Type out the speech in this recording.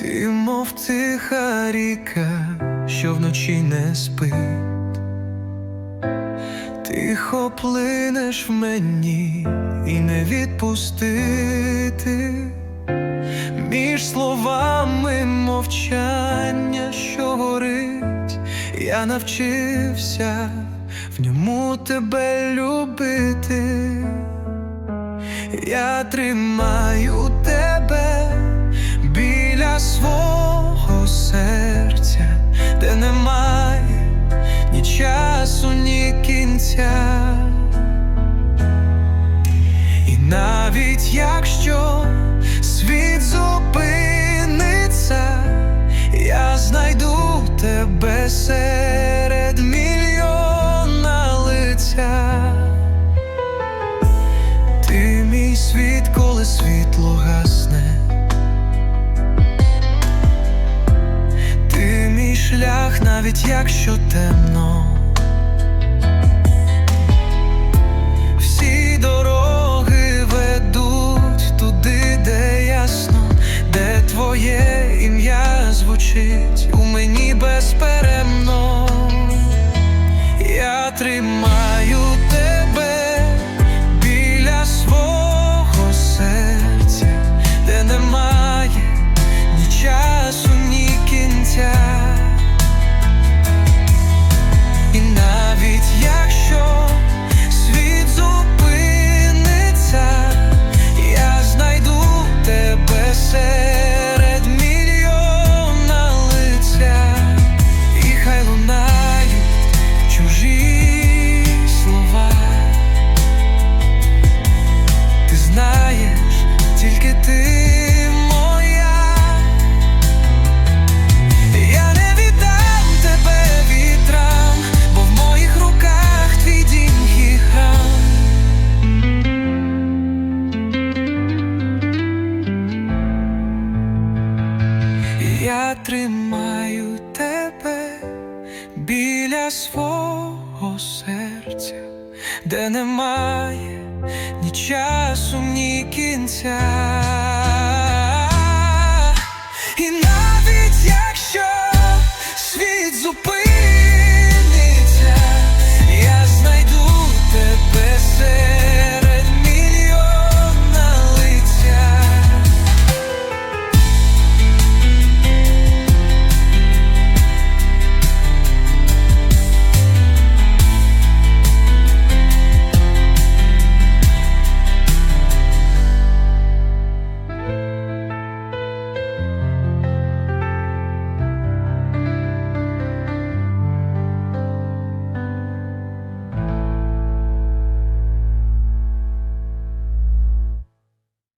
Ти, мов тиха ріка, що вночі не спить, тихо плинеш в мені і не відпустити, між словами мовчання, що горить, я навчився в ньому тебе любити. Я тримаю свого серця, де немає ні часу, ні кінця. І навіть якщо навіть якщо темно. Всі дороги ведуть туди, де ясно, де твоє ім'я звучить у мені безперемно. Я тримаю Я тримаю тебе біля свого серця, де немає ні часу, ні кінця. І навіть якщо світ зупинить